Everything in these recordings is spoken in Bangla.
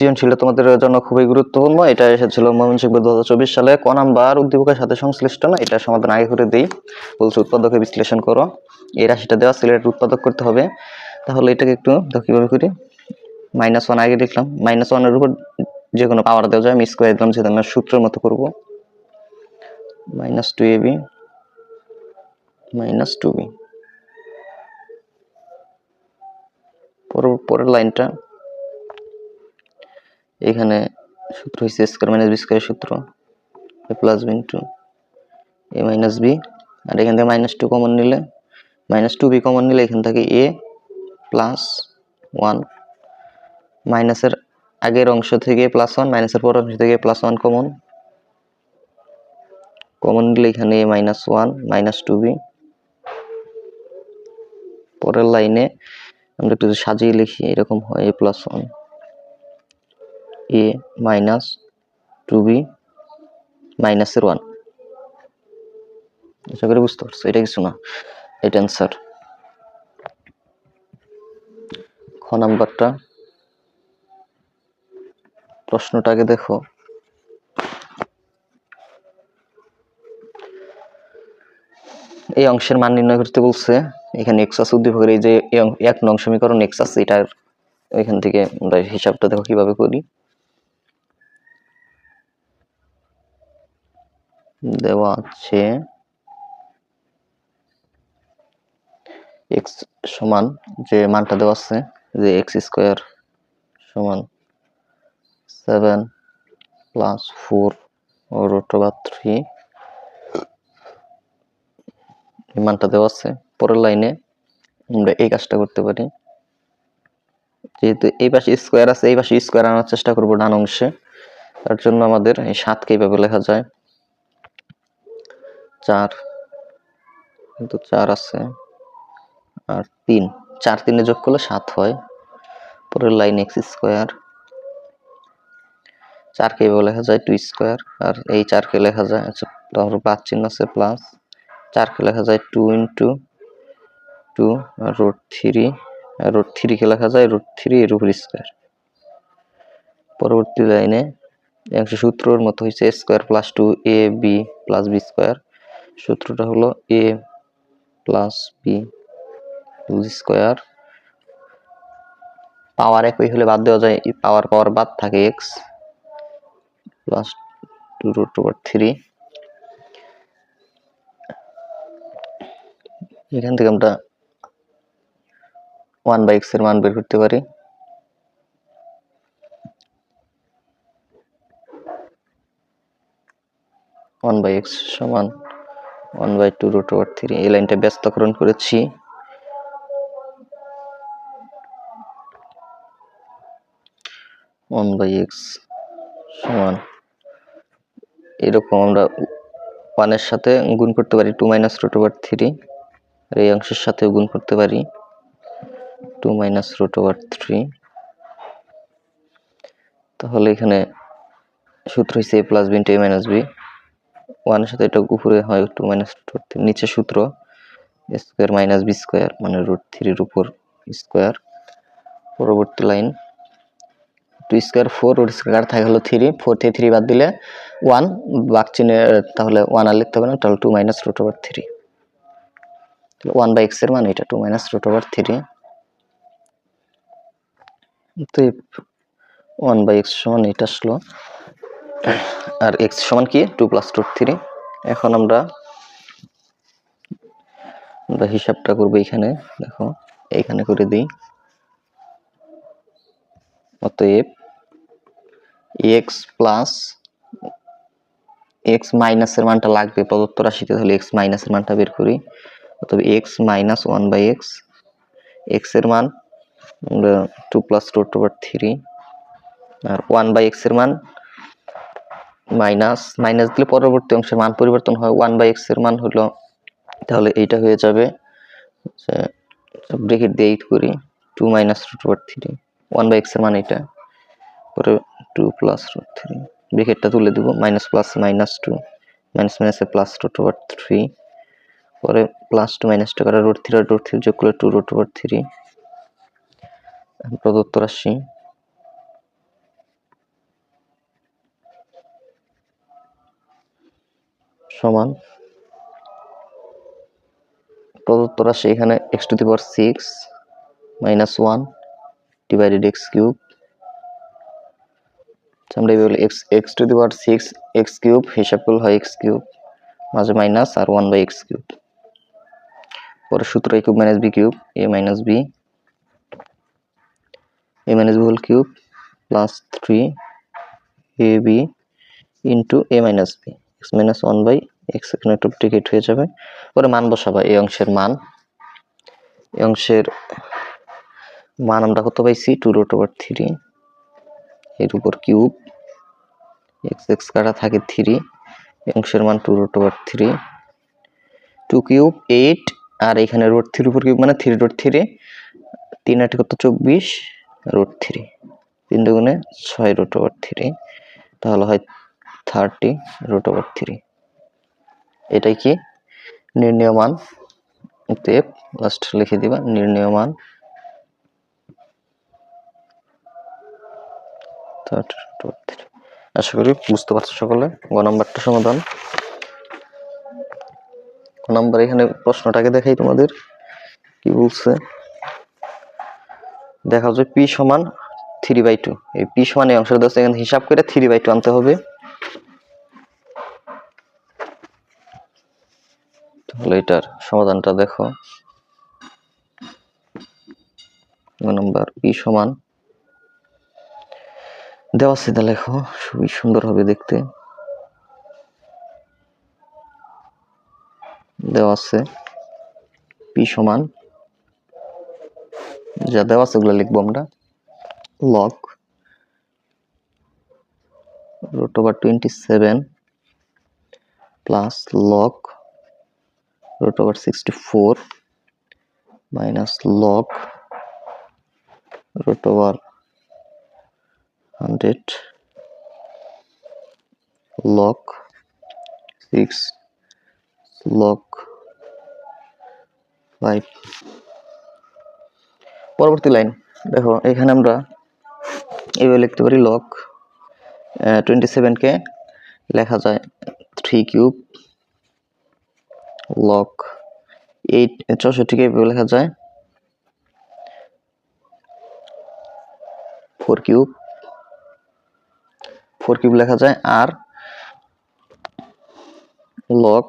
সৃজনশীল তোমাদের জন্য খুবই গুরুত্বপূর্ণ। এটা এসেছিল ময়মনসিংহ দু হাজার চব্বিশ সালে। ক নাম্বার উদ্দীপকের সাথে সংশ্লিষ্ট না, এটা সমাধান আগে করে দিই। বলছে, উৎপাদকে বিশ্লেষণ করো। এই রাশিটা দেওয়া সিলেটের উৎপাদক করতে হবে। তাহলে এটাকে একটু দেখো করি। মাইনাস ওয়ান আগে লিখলাম। মাইনাস ওয়ানের উপর যে কোনো পাওয়ার দেওয়া যায়, আমি স্কোয়ার দিলাম সেটা আমরা সূত্রের মতো করব। Minus two a b minus two b পরের লাইনটা এখানে সূত্র হচ্ছে স্কোয়ার মাইনাস বি স্কোয়ার সূত্র a plus b into a minus b আর এখান থেকে মাইনাস টু কমন নিলে মাইনাস টু বি কমন নিলে এখান থেকে এ প্লাস ওয়ান মাইনাসের আগের অংশ থেকে প্লাস ওয়ান মাইনাসের পরের অংশ থেকে প্লাস ওয়ান কমন কমন নিলে এখানে a minus one minus two b পরের লাইনে আমরা একটু সাজিয়ে লিখি, এরকম হয় a plus one a minus two b মাইনাসের ওয়ান আশা করি বুঝতে পারছ, এটা কিছু না, এটা অ্যান্সার খ নাম্বারটা। প্রশ্নটাকে দেখো। এই অংশের মান নির্ণয় করতে বলছে, এখানে এক্স আছে উদ্দীপকের, এই যে এক নং সমীকরণ এক্স আছে, এটার ওইখান থেকে আমরা হিসাবটা দেখো কীভাবে করি। দেওয়া আছে। এক্স সমান যে মানটা দেওয়া আছে, যে এক্স স্কোয়ার সমান seven plus four root over three মানটা দেওয়া আছে। পরের লাইনে আমরা এই কাজটা করতে পারি। যেহেতু এই পাশে স্কোয়ার আছে, এই পাশে স্কোয়ার আনার চেষ্টা করব ডান অংশে। তার জন্য আমাদের এই সাতকে এইভাবে লেখা যায়। চার। কিন্তু চার আছে। আর তিন। চার তিনে যোগ করলে সাত হয়। পরের লাইন এক্স স্কোয়ার। চারকে এইভাবে লেখা যায় টু স্কোয়ার। আর এই চারকে লেখা যায় আচ্ছা তারপর প্লাস চিহ্ন আছে প্লাস। চারকে লেখা যায় টু ইন্টু টু আর রুট থ্রি রুট থ্রিকে লেখা যায় রুট থ্রি এর উপর স্কোয়ার। পরবর্তী লাইনে একশো সূত্রর মতো হয়েছে square plus two a b plus b square. সূত্রটা হলো a plus b square power একই হলে বাদ দেওয়া যায় পাওয়ার পাওয়ার বাদ থাকে x plus two root over three এখান থেকে আমরা ওয়ান বাই এক্সের মান বের করতে পারি। ওয়ান বাই এক্স সমান one by two root over three এই লাইনটা ব্যস্তকরণ করেছি। ওয়ান বাই এক্স সমান এরকম আমরা ওয়ানের সাথে গুণ করতে পারি two minus root over three আর এই অংশের সাথে গুণ করতে পারি two minus root over three তাহলে এখানে সূত্র a plus b into a minus b ওয়ানের সাথে এটা উপরে হয় টু মাইনাস রুট নিচে সূত্র স্কোয়ার মাইনাস বি স্কোয়ার মানে রুট থ্রির উপর স্কোয়ার পরবর্তী line two square four root square থাকে হলো থ্রি ফোর থেকে থ্রি বাদ দিলে ওয়ান বাক চিনে তাহলে ওয়ান আর লিখতে হবে না, তাহলে two minus root over three one by এক্সের মান এটা two minus root over three তো ওয়ান বাই এক্স সমান এটা আসলো। আর এক্স সমান কি? টু প্লাস টু থ্রি এখন আমরা আমরা হিসাবটা করব এখানে। দেখো এইখানে করে দিই। অতএব এক্স প্লাস এক্স মাইনাসের মানটা লাগবে প্রদত্ত রাশিতে, তাহলে এক্স মাইনাসের মানটা বের করি। অতএব x minus one by x এক্সের মান, আমরা two plus root over three R one by এক্সের মান মাইনাস মাইনাস দিলে পরবর্তী অংশের মান পরিবর্তন হয় ওয়ান বাই এক্সের মান হলো, তাহলে এইটা হয়ে যাবে ব্রেকেট দিয়ে এইট করি two minus root over three one by এক্সের মান এটা পরে টু প্লাস রুট থ্রি ব্রেকেটটা তুলে দেবো minus plus minus two minus মাইনাসে প্লাস রুট ওভার থ্রি পরে প্লাস টু মাইনাস টু করে রুট থ্রি আর রুট থ্রি যোগ করলে টু রুট ওভার থ্রি প্রদত্ত রাশি। সমান। প্রদত্ত রাশি এখানে x to the power six minus one divided x cube আমরা এইভাবে x x to the power six x cube হিসাব করলে হয় এক্স কিউব মাঝে মাইনাস আর ওয়ান বাই এক্স কিউব পরে সূত্র a cube minus b cube a minus b a minus b whole cube plus three a b into a minus b x minus one by x এখানে একটু টিকেট হয়ে যাবে। পরে মান বসাবা, এই অংশের মান। এই অংশের মান আমরা কত পাইছি? টু রুট ওভার থ্রি এর উপর কিউব এক্স এক্স কাটা থাকে থ্রি অংশের মান two root over three two cube eight আর এখানে রুট থ্রির উপর কিউব মানে থ্রি রুট থ্রি তিন আটে কত? চব্বিশ। রুট থ্রি তিন দুগুণে ছয় রুট ওভার থ্রি তাহলে হয় থার্টি রুট ওভার থ্রি এটাই কি? নির্ণয় মান অতএব লাস্ট লিখে দিবা নির্ণয় মান থার্টি রুট ওভার থ্রি আশা করি বুঝতে পারছ সকলে, গ নাম্বারটা সমাধান। গ নাম্বার এখানে প্রশ্নটাকে দেখাই তোমাদের, কি বলছে? দেখা যায় পি সমান থ্রি বাই টু এই পি সমান এই অংশটা দশ এখানে হিসাব করে থ্রি বাই টু আনতে হবে। তাহলে এটার সমাধানটা দেখো। নাম্বার পি সমান। দেওয়া সিধা লেখো, খুবই সুন্দর হবে দেখতে। দেওয়া আছে, পি সমান। যা দেওয়া আছে ওগুলো লিখব আমরা। Log root over twenty seven plus log root over 64 minus log root over 100 log 6 log 5 পরবর্তী লাইন দেখো, এখানে আমরা এইভাবে লিখতে পারি লগ টোয়েন্টি সেভেনকে লেখা যায় থ্রি কিউব লক এইট চৌষট্টিকে লেখা যায় ফোর কিউব ফোর কিউব লেখা যায় আর লক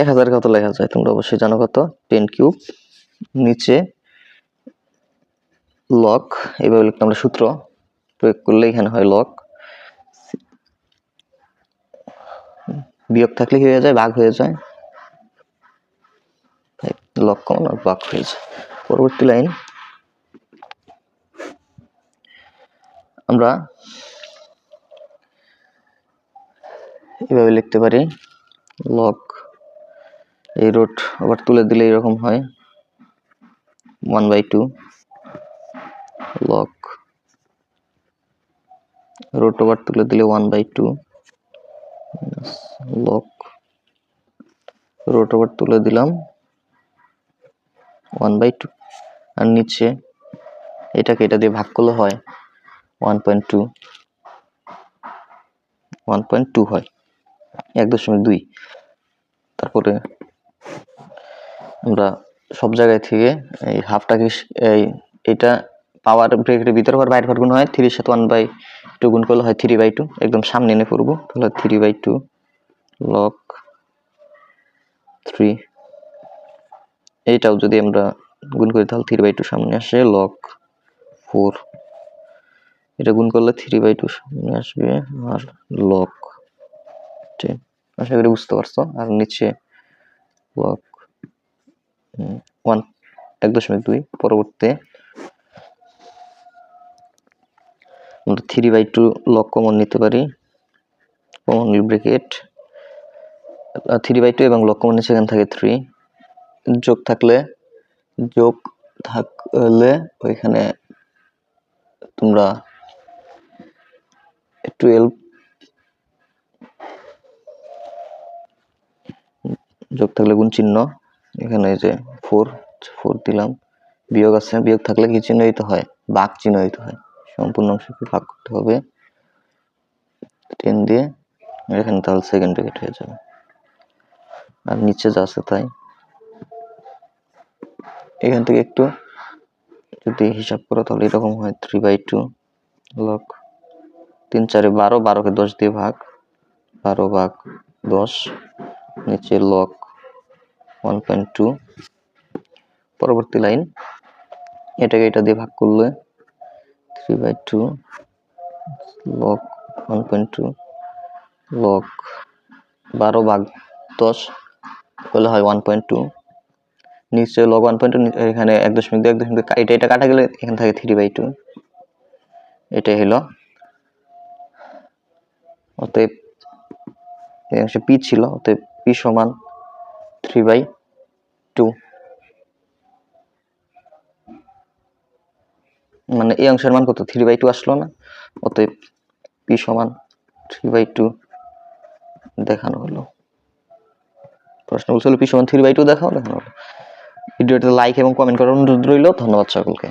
এক হাজার কত লেখা যায়? তোমরা অবশ্যই জানো কত? টেন কিউব নিচে লক এইভাবে লিখতে আমরা সূত্র প্রয়োগ করলে এখানে হয় লক বিয়োগ থাকলে কি হয়ে যায়? ভাগ হয়ে যায়। লক্ষণ আর বাক হয়ে যায় পরবর্তী লাইন। আমরা এভাবে লিখতে পারি লক এই রুট আবার তুলে দিলে এরকম হয়। One by two log root over তুলে দিলে one by two log root over তুলে দিলাম। ওয়ান বাই টু আর নিচে এটাকে এটা দিয়ে ভাগ করলে হয় one point two one point two হয়। এক দশমিক দুই। তারপরে আমরা সব জায়গায় থেকে এই হাফটাকে এই এটা পাওয়ার ব্রেকের ভিতরে আবার বাইরে গুণ হয়। থ্রির সাথে ওয়ান বাই টু গুণ করলে হয় থ্রি বাই টু একদম সামনে এনে পড়ব তাহলে three by two log three এইটাও যদি আমরা গুণ করি, তাহলে থ্রি বাই টু সামনে আসে লক ফোর এটা গুণ করলে থ্রি বাই টু সামনে আসবে আর লক টেন আশা করি বুঝতে পারছ? আর নিচে লক ওয়ান এক দশমিক দুই, পরবর্তী। আমরা three by two log common নিতে পারি common bracket three by two এবং লক কমন সেখানে থাকে থ্রি যোগ থাকলে যোগ থাকলে ওইখানে তোমরা টুয়েলভ যোগ থাকলে গুণ চিহ্ন, এখানে যে ফোর ফোর দিলাম। বিয়োগ আছে, বিয়োগ থাকলে কি চিহ্ন দিতে হয়? বাঘ চিহ্ন দিতে হয়। সম্পূর্ণ অংশকে ভাগ করতে হবে? টেন দিয়ে, এখানে তাহলে সেকেন্ড ব্র্যাকেট হয়ে যাবে। আর নিচে যা আছে তাই। এখান থেকে একটু যদি হিসাব করো তাহলে এরকম হয় থ্রি বাই টু লক তিন চারে বারো, বারোকে দশ দিয়ে ভাগ, বারো ভাগ দশ, নিচে লক ওয়ান পয়েন্ট টু পরবর্তী লাইন এটাকে এটা দিয়ে ভাগ করলে three by two log one point two log বারো ভাগ দশ করলে হয় ওয়ান পয়েন্ট টু নিচে লগ ওয়ান পয়েন্ট এখানে এক দশমিক দুই এক দশমিক দুই, এটা এটা কাটা গেলে এখান থেকে থ্রি বাই টু এটাই হলো। অতএব অংশে পি ছিল অতএব পি সমান থ্রি বাই টু মানে এই অংশের মান কত? থ্রি বাই টু আসলো না। অতএব পি সমান থ্রি বাই টু দেখানো হলো। প্রশ্ন বলছিল পি সমান থ্রি বাই টু দেখাও দেখানো হলো। ভিডিওতে লাইক এবং কমেন্ট করার অনুরোধ রইল। ধন্যবাদ সকলকে।